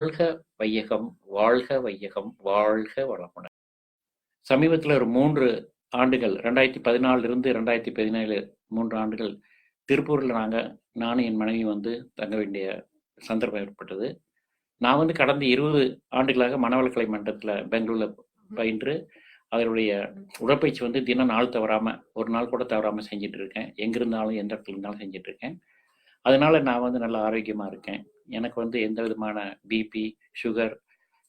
வாழ்க வையகம் வாழ்க வையகம் வாழ்க வளமுடன். சமீபத்தில் ஒரு மூன்று ஆண்டுகள் ரெண்டாயிரத்தி பதினாலுல இருந்து ரெண்டாயிரத்தி பதினேழு மூன்று ஆண்டுகள் திருப்பூரில் நாங்கள் நானும் என் மனைவி வந்து தங்க வேண்டிய சந்தர்ப்பம் ஏற்பட்டது. நான் வந்து கடந்த இருபது ஆண்டுகளாக மனவளக்கலை மன்றத்தில் பெங்களூரில் பயின்று அதனுடைய உடற்பயிற்சி வந்து தினம் நாள் தவறாமல் ஒரு நாள் கூட தவறாமல் செஞ்சுட்டு இருக்கேன். எங்கே இருந்தாலும் எந்த இடத்துல இருந்தாலும் செஞ்சுட்டு இருக்கேன். அதனால நான் வந்து நல்ல ஆரோக்கியமாக இருக்கேன். எனக்கு வந்து எந்த விதமான பிபி சுகர்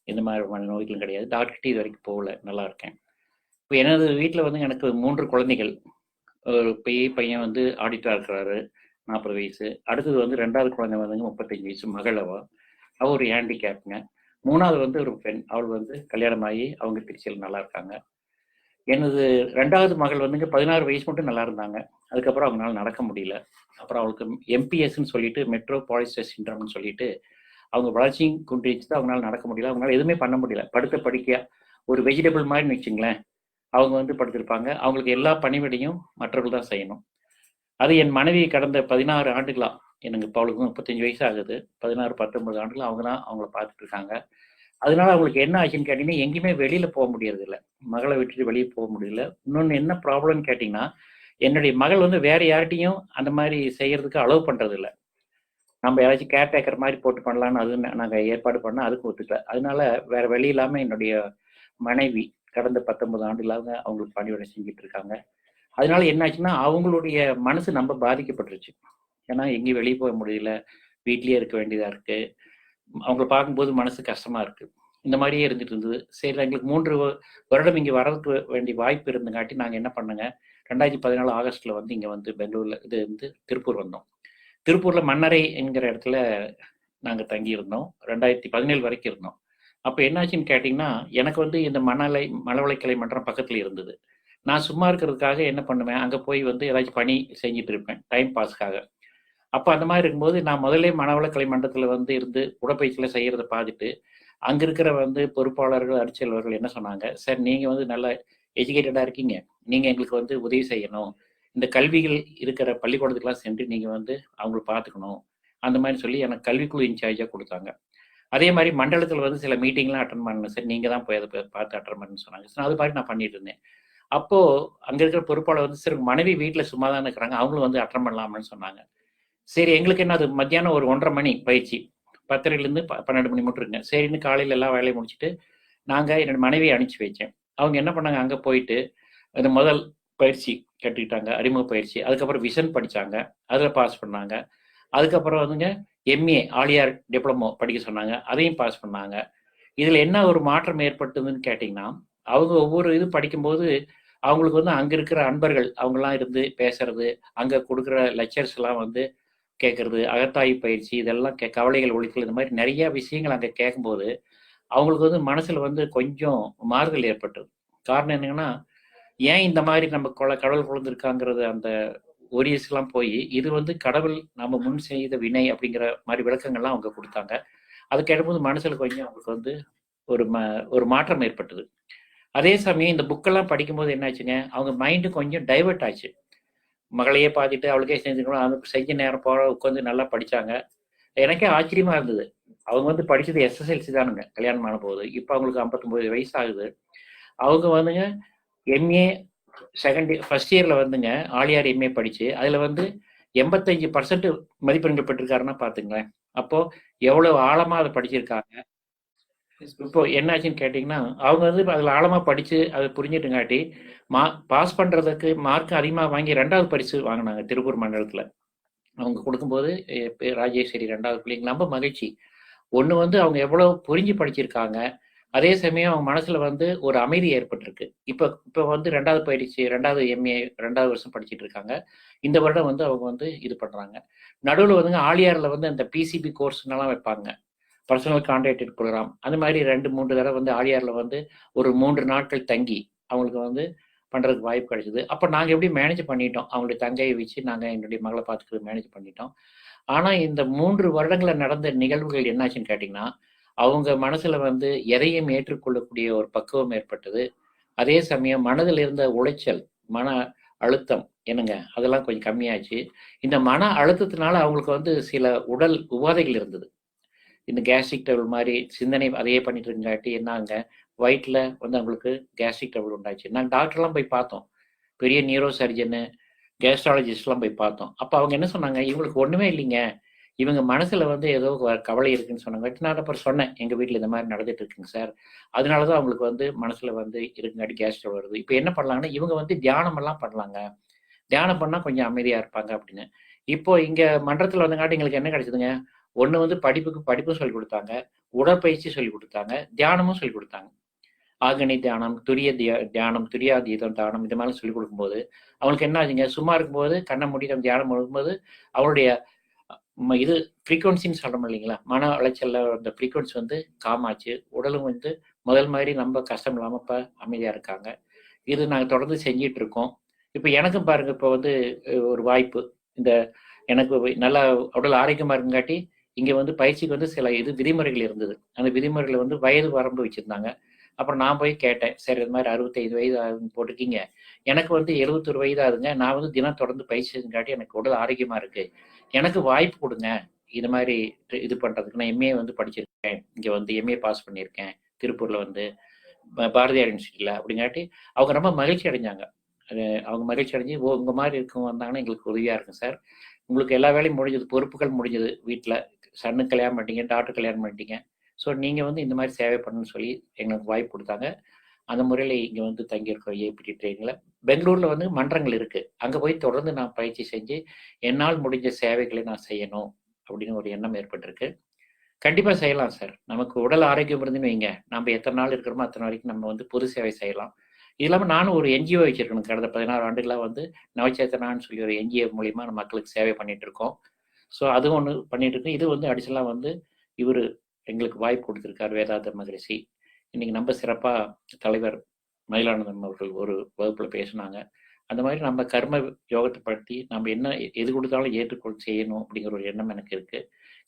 இந்த மாதிரியான நோய்களும் கிடையாது. டாக்டர்கிட்ட இது வரைக்கும் போகல. நல்லா இருக்கேன். இப்போ எனது வீட்டில் வந்து எனக்கு மூன்று குழந்தைகள். ஒரு பெரிய பையன் வந்து ஆடிட்டராக இருக்கிறாரு. நாற்பது வயசு. அடுத்தது வந்து ரெண்டாவது குழந்தை வந்துங்க முப்பத்தஞ்சு வயசு மகளவா அவள் ஒரு ஹேண்டிகேப்புங்க மூணாவது வந்து ஒரு பெண். அவள் வந்து கல்யாணம் ஆகி அவங்க திருச்சியில் நல்லா இருக்காங்க. எனது ரெண்டாவது மகள் வந்துங்க பதினாறு வயசு மட்டும் நல்லா இருந்தாங்க. அதுக்கப்புறம் அவங்களால நடக்க முடியல. அப்புறம் அவளுக்கு எம்பிஎஸ்ன்னு சொல்லிட்டு மெட்ரோ பாலிஸ்டர் சிண்ட்ரம்னு சொல்லிட்டு அவங்க வளர்ச்சியும் குன்றிச்சு அவங்களால நடக்க முடியல. அவங்களால எதுவுமே பண்ண முடியல. படுத்த படிக்கையா ஒரு வெஜிடபிள் மாதிரி வச்சுங்களேன். அவங்க வந்து படுத்திருப்பாங்க. அவங்களுக்கு எல்லா பணிவிடையும் மற்றவர்கள் தான் செய்யணும். அது என் மனைவி கடந்த பதினாறு ஆண்டுகளா எனக்கு இப்போ அவளுக்கு முப்பத்தஞ்சு வயசு ஆகுது. பதினாறு பத்தொன்பது ஆண்டுகள் அவங்க தான் அவங்கள பார்த்துட்டு இருக்காங்க. அதனால அவங்களுக்கு என்ன ஆச்சுன்னு கேட்டீங்கன்னா எங்கேயுமே வெளியில போக முடியறது இல்லை மகளை விட்டுட்டு வெளியே போக முடியல. இன்னொன்று என்ன ப்ராப்ளம்னு கேட்டிங்கன்னா என்னுடைய மகள் வந்து வேற யார்கிட்டையும் அந்த மாதிரி செய்யறதுக்கு அலோவ் பண்றது இல்லை நம்ம யாராச்சும் கேர்டேக்கர் மாதிரி போட்டு பண்ணலான்னு அது நாங்கள் ஏற்பாடு பண்ணால் அதுக்கு ஒத்துக்கல. அதனால வேற வழி இல்லாமல் என்னுடைய மனைவி கடந்த பத்தொன்பது ஆண்டுகளாக அவங்களுக்கு பணிவிடை செஞ்சுட்டு இருக்காங்க. அதனால என்னாச்சுன்னா அவங்களுடைய மனசு நம்ம பாதிக்கப்பட்டுருச்சு. ஏன்னா எங்கேயும் வெளியே போக முடியல. வீட்லயே இருக்க வேண்டியதா இருக்கு. அவங்கள பார்க்கும்போது மனசு கஷ்டமா இருக்கு. இந்த மாதிரியே இருந்துட்டு இருந்தது. சரி எங்களுக்கு மூன்று வருடம் இங்கே வரதுக்கு வேண்டிய வாய்ப்பு இருந்தங்காட்டி நாங்கள் என்ன பண்ணுங்க? ரெண்டாயிரத்தி பதினாலு ஆகஸ்ட்ல வந்து இங்கே வந்து பெங்களூர்ல இது வந்து திருப்பூர் வந்தோம். திருப்பூர்ல மன்னரை என்கிற இடத்துல நாங்கள் தங்கியிருந்தோம். ரெண்டாயிரத்தி பதினேழு வரைக்கும் இருந்தோம். அப்போ என்னாச்சுன்னு கேட்டிங்கன்னா எனக்கு வந்து இந்த மணலை மலவளைக்கலை மன்றம் பக்கத்தில் இருந்தது. நான் சும்மா இருக்கிறதுக்காக என்ன பண்ணுவேன்? அங்கே போய் வந்து ஏதாச்சும் பணி செஞ்சுட்டு இருப்பேன். டைம் பாஸ்க்காக அப்போ அந்த மாதிரி இருக்கும்போது நான் முதல்ல மனவளக்கலை மண்டலத்தில் வந்து இருந்து உடற்பயிற்சியில் செய்கிறத பார்த்துட்டு அங்கே இருக்கிற வந்து பொறுப்பாளர்கள் அரசியல்வர்கள் என்ன சொன்னாங்க? சார் நீங்கள் வந்து நல்லா எஜுகேட்டடாக இருக்கீங்க. நீங்கள் எங்களுக்கு வந்து உதவி செய்யணும். இந்த கல்விகள் இருக்கிற பள்ளிக்கூடத்துக்கெல்லாம் சென்று நீங்கள் வந்து அவங்கள பார்த்துக்கணும். அந்த மாதிரி சொல்லி எனக்கு கல்விக்குழு இன்சார்ஜாக கொடுத்தாங்க. அதே மாதிரி மண்டலத்தில் வந்து சில மீட்டிங்லாம் அட்டன் பண்ணணும் சார் நீங்கள் தான் போய் அதை பார்த்து அட்டன் பண்ணணும்னு சொன்னாங்க. சார் அது மாதிரி நான் பண்ணிட்டு இருந்தேன். அப்போது அங்கே இருக்கிற பொறுப்பாளர் வந்து சார் மனைவி வீட்டில் சும்மா தான் இருக்கிறாங்க அவங்களும் வந்து அட்டன் பண்ணலாம்னு சொன்னாங்க. சரி எங்களுக்கு என்ன அது மத்தியானம் ஒரு ஒன்றரை மணி பயிற்சி. பத்தரைலேருந்து பன்னெண்டு மணி மட்டும் இருங்க சரின்னு காலையில் எல்லாம் வேலையை முடிச்சுட்டு நாங்கள் என்னோட மனைவியை அனுப்பிச்சி வச்சேன். அவங்க என்ன பண்ணாங்க? அங்கே போயிட்டு அந்த முதல் பயிற்சி கற்றுக்கிட்டாங்க அறிமுக பயிற்சி. அதுக்கப்புறம் விஷன் படித்தாங்க அதில் பாஸ் பண்ணாங்க. அதுக்கப்புறம் வந்துங்க எம்ஏ ஆலியார் டிப்ளமோ படிக்க சொன்னாங்க. அதையும் பாஸ் பண்ணாங்க. இதில் என்ன ஒரு மாற்றம் ஏற்பட்டதுன்னு கேட்டிங்கன்னா அவங்க ஒவ்வொரு இது படிக்கும்போது அவங்களுக்கு வந்து அங்கே இருக்கிற அன்பர்கள் அவங்கெல்லாம் இருந்து பேசுறது அங்கே கொடுக்குற லெக்சர்ஸ் எல்லாம் வந்து கேட்கறது அகத்தாய் பயிற்சி இதெல்லாம் கே கவலைகள் ஒழித்தல் இந்த மாதிரி நிறைய விஷயங்கள் அங்கே கேட்கும்போது அவங்களுக்கு வந்து மனசில் வந்து கொஞ்சம் மாறுதல் ஏற்பட்டது. காரணம் என்னங்கன்னா ஏன் இந்த மாதிரி நம்ம கொல கடவுள் குழந்திருக்காங்கிறது அந்த ஒரியஸ்லாம் போய் இது வந்து கடவுள் நம்ம முன் செய்த வினை அப்படிங்கிற மாதிரி விளக்கங்கள்லாம் அவங்க கொடுத்தாங்க. அது கேட்கும்போது மனசில் கொஞ்சம் அவங்களுக்கு வந்து ஒரு ம ஒரு மாற்றம் ஏற்பட்டது. அதே சமயம் இந்த புக்கெல்லாம் படிக்கும்போது என்னாச்சுங்க அவங்க மைண்டு கொஞ்சம் டைவெர்ட் ஆச்சு. மகளையே பார்த்துட்டு அவளுக்கே செஞ்சுக்கணும். அவங்க செஞ்ச நேரம் போற உட்காந்து நல்லா படித்தாங்க எனக்கே ஆச்சரியமா இருந்தது. அவங்க வந்து படித்தது எஸ்எஸ்எல்சி தானுங்க கல்யாணம் ஆன போது. இப்போ அவங்களுக்கு ஐம்பத்தொம்பது வயசு ஆகுது அவங்க வந்துங்க எம்ஏ செகண்ட் ஃபர்ஸ்ட் இயரில் வந்துங்க ஆலியார் எம்ஏ படித்து அதில் வந்து எண்பத்தஞ்சு பர்சன்ட் மதிப்பெண்கள் பெற்றிருக்காருன்னா பார்த்துங்களேன். அப்போது எவ்வளோ ஆழமாக அதை படிச்சிருக்காங்க. இப்போ என்னாச்சுன்னு கேட்டிங்கன்னா அவங்க வந்து அதில் ஆழமாக படித்து அதை புரிஞ்சுட்டுங்காட்டி மா பாஸ் பண்ணுறதுக்கு மார்க் அதிகமாக வாங்கி ரெண்டாவது பரிசு வாங்கினாங்க திருப்பூர் மண்டலத்தில். அவங்க கொடுக்கும்போது ராஜேஸ்வரி ரெண்டாவது பிள்ளைங்க ரொம்ப மகிழ்ச்சி. ஒன்று வந்து அவங்க எவ்வளோ புரிஞ்சு படிச்சிருக்காங்க. அதே சமயம் அவங்க மனசில் வந்து ஒரு அமைதி ஏற்பட்டிருக்கு. இப்போ இப்போ வந்து ரெண்டாவது பயிற்சி ரெண்டாவது எம்ஏ ரெண்டாவது வருஷம் படிச்சுட்டு இருக்காங்க. இந்த வருடம் வந்து அவங்க வந்து இது பண்ணுறாங்க நடுவில் வந்துங்க ஆலியாரில் வந்து அந்த பிசிபி கோர்ஸ்னெல்லாம் வைப்பாங்க. பர்சனல் கான்டாக்ட் ப்ரோக்ராம் அந்த மாதிரி ரெண்டு மூன்று தடவை வந்து ஆழியாரில் வந்து ஒரு மூன்று நாட்கள் தங்கி அவங்களுக்கு வந்து பண்ணுறதுக்கு வாய்ப்பு கிடைச்சிது. அப்போ நாங்கள் எப்படி மேனேஜ் பண்ணிட்டோம்? அவங்களுடைய தங்கையை வச்சு நாங்கள் என்னுடைய மகளை பார்த்துக்கிறது மேனேஜ் பண்ணிட்டோம். ஆனால் இந்த மூன்று வருடங்களில் நடந்த நிகழ்வுகள் என்னாச்சுன்னு கேட்டிங்கன்னா அவங்க மனசில் வந்து எதையும் ஏற்றுக்கொள்ளக்கூடிய ஒரு பக்குவம் ஏற்பட்டது. அதே சமயம் மனதில் இருந்த உளைச்சல் மன அழுத்தம் என்னங்க? அதெல்லாம் கொஞ்சம் கம்மியாச்சு. இந்த மன அழுத்தத்தினால அவங்களுக்கு வந்து சில உடல் உபாதைகள் இருந்தது. இந்த கேஸ்ட்ரிக் டபுள் மாதிரி சிந்தனை அதையே பண்ணிட்டு இருக்காட்டி என்னாங்க? வயிற்றில் வந்து அவங்களுக்கு கேஸ்ட்ரிக் டபுள் உண்டாச்சு. நாங்கள் டாக்டர்லாம் போய் பார்த்தோம். பெரிய நியூரோ சர்ஜனு கேஸ்ட்ராலஜிஸ்ட்லாம் போய் பார்த்தோம். அப்போ அவங்க என்ன சொன்னாங்க? இவங்களுக்கு ஒன்றுமே இல்லைங்க. இவங்க மனசில் வந்து ஏதோ கவலை இருக்குன்னு சொன்னாங்க. நான் அப்புறம் சொன்னேன். எங்கள் வீட்டில் இந்த மாதிரி நடந்துட்டு இருக்குங்க சார். அதனால தான் அவங்களுக்கு வந்து மனசில் வந்து இருக்குங்காட்டி கேஸ்ட்ரோ வருது. இப்போ என்ன பண்ணலாங்கன்னா இவங்க வந்து தியானம் எல்லாம் பண்ணலாங்க. தியானம் பண்ணால் கொஞ்சம் அமைதியாக இருப்பாங்க அப்படின்னு. இப்போ இங்கே மன்றத்தில் வந்தங்காட்டி எங்களுக்கு என்ன கிடைச்சதுங்க? ஒன்று வந்து படிப்புக்கு படிப்பும் சொல்லிக் கொடுத்தாங்க உடற்பயிற்சி சொல்லிக் கொடுத்தாங்க தியானமும் சொல்லிக் கொடுத்தாங்க. ஆகனி தியானம் துரிய தியானம் துரியாதீதம் தியானம் இது மாதிரி சொல்லி கொடுக்கும்போது அவங்களுக்கு என்ன ஆச்சுங்க? சும்மா இருக்கும்போது கண்ணை மூடி நம்ம தியானம் பண்ணும்போது அவருடைய இது ஃப்ரீக்குவன்சின்னு சொல்கிறோம் இல்லைங்களா? மன அலைச்சல்ல அந்த ஃப்ரீக்குவன்சி வந்து காமாச்சு. உடலும் வந்து முதல் மாதிரி நம்ம கஷ்டம் இல்லாமல் இப்போ அமைதியாக இருக்காங்க. இது நாங்கள் தொடர்ந்து செஞ்சிட்டு இருக்கோம். இப்போ எனக்கும் பாருங்க இப்போ வந்து ஒரு வாய்ப்பு. இந்த எனக்கு நல்லா உடல் ஆரோக்கியமாக இருக்குங்காட்டி இங்க வந்து பயிற்சிக்கு வந்து சில இது விதிமுறைகள் இருந்தது. அந்த விதிமுறைகளை வந்து வயது வரம்பு வச்சிருந்தாங்க. அப்புறம் நான் போய் கேட்டேன் சரி இது மாதிரி அறுபத்தைந்து வயது ஆகுதுன்னு போட்டிருக்கீங்க. எனக்கு வந்து எழுபத்தொரு வயது ஆகுதுங்க. நான் வந்து தினம் தொடர்ந்து பயிற்சி செஞ்சுங்காட்டி எனக்கு உடல் ஆரோக்கியமா இருக்கு. எனக்கு வாய்ப்பு கொடுங்க. இது மாதிரி இது பண்றதுக்கு நான் எம்ஏ வந்து படிச்சிருக்கேன். இங்க வந்து எம்ஏ பாஸ் பண்ணியிருக்கேன். திருப்பூர்ல வந்து பாரதியார் யூனிவர்சிட்டியில அப்படிங்காட்டி அவங்க ரொம்ப மகிழ்ச்சி அடைஞ்சாங்க. அவங்க மகிழ்ச்சி அடைஞ்சு ஓ உங்க மாதிரி இருக்கவங்க வந்தாங்கன்னா எங்களுக்கு உதவியா இருக்கும் சார். உங்களுக்கு எல்லா வேலையும் முடிஞ்சது பொறுப்புகள் முடிஞ்சது வீட்டில் சன்னுக்கு கல்யாணம் பண்ணிட்டீங்க டாக்டர் கல்யாணம் பண்ணிட்டீங்க. ஸோ நீங்கள் வந்து இந்த மாதிரி சேவை பண்ணணும்னு சொல்லி எங்களுக்கு வாய்ப்பு கொடுத்தாங்க. அந்த முறையில் இங்கே வந்து தங்கியிருக்கோம் ஏபிடி ட்ரெயினில் பெங்களூரில் வந்து மன்றங்கள் இருக்குது அங்கே போய் தொடர்ந்து நான் பயிற்சி செஞ்சு என்னால் முடிஞ்ச சேவைகளை நான் செய்யணும் அப்படின்னு ஒரு எண்ணம் ஏற்பட்டிருக்கு. கண்டிப்பாக செய்யலாம் சார் நமக்கு உடல் ஆரோக்கியம் இருந்துன்னு வைங்க நம்ம எத்தனை நாள் இருக்கிறோமோ அத்தனை வரைக்கும் நம்ம வந்து பொது சேவை செய்யலாம். இது இல்லாமல் நானும் ஒரு என்ஜிஓ வச்சிருக்கணும். கடந்த பதினாறு ஆண்டுகளாக வந்து நவச்சேத்தனான்னு சொல்லி ஒரு என்ஜிஓ மூலியமாக நம்ம மக்களுக்கு சேவை பண்ணிட்டு இருக்கோம். ஸோ அது ஒன்று பண்ணிட்டு இருக்கு இது வந்து அடிஷனலாக வந்து இவர் எங்களுக்கு வாய்ப்பு கொடுத்துருக்கார் வேதாந்த மகரிஷி. இன்னைக்கு நம்ம சிறப்பாக தலைவர் மயிலானந்தன் அவர்கள் ஒரு வகுப்பில் பேசினாங்க. அந்த மாதிரி நம்ம கர்ம யோகத்தை பற்றி நம்ம என்ன எது கொடுத்தாலும் ஏற்றுக்கொள் செய்யணும் அப்படிங்கிற ஒரு எண்ணம் எனக்கு இருக்கு.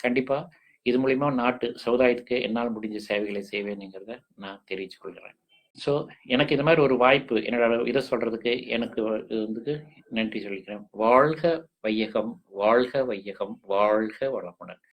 கண்டிப்பாக இது மூலிமா நாட்டு சமுதாயத்துக்கு என்னால் முடிஞ்ச சேவைகளை செய்வேனுங்கிறத நான் தெரிவித்துக் கொள்கிறேன் ஸோ எனக்கு இந்த மாதிரி ஒரு வாய்ப்பு என்னோட இதை சொல்றதுக்கு எனக்கு இது வந்து நன்றி சொல்லிக்கிறேன். வாழ்க வையகம் வாழ்க வையகம் வாழ்க வளமுடன்.